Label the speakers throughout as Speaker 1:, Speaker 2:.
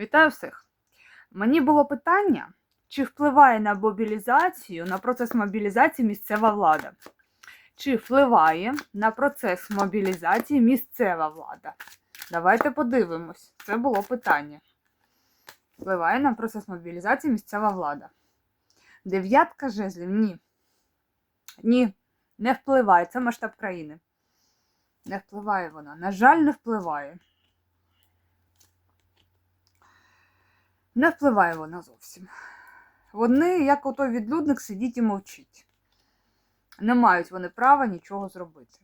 Speaker 1: Вітаю всіх! Мені було питання, чи впливає на мобілізацію, на процес мобілізації місцева влада? Чи впливає на процес мобілізації місцева влада? Давайте подивимось. Це було питання. Впливає на процес мобілізації місцева влада. Дев'ятка жезлів? Ні. Ні, не впливає. Це масштаб країни. Не впливає вона. На жаль, не впливає. Не впливає вона зовсім. Вони, як отой відлюдник, сидіть і мовчить. Не мають вони права нічого зробити.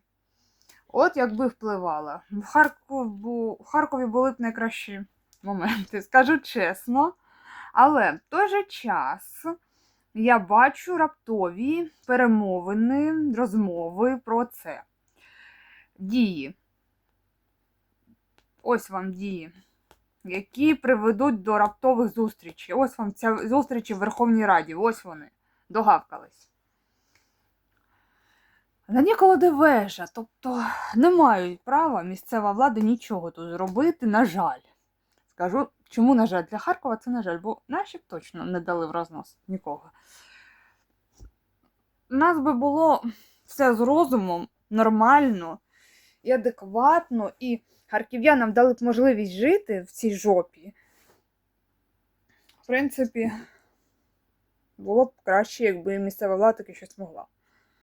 Speaker 1: От якби впливала. В, Харкову, в Харкові були б найкращі моменти, скажу чесно. Але в той же час я бачу раптові перемовини, розмови про це. Дії. Ось вам дії які приведуть до раптових зустрічей. Ось вам ця зустрічі в Верховній Раді. Ось вони. Догавкались. На ніколи вежа, тобто не мають права місцева влада нічого тут зробити, на жаль. Скажу, чому, на жаль, для Харкова це на жаль, бо наші б точно не дали в рознос нікого. У нас би було все з розумом, нормально і адекватно, і харків'янам дали б можливість жити в цій жопі. В принципі, було б краще, якби місцева влада таки щось могла.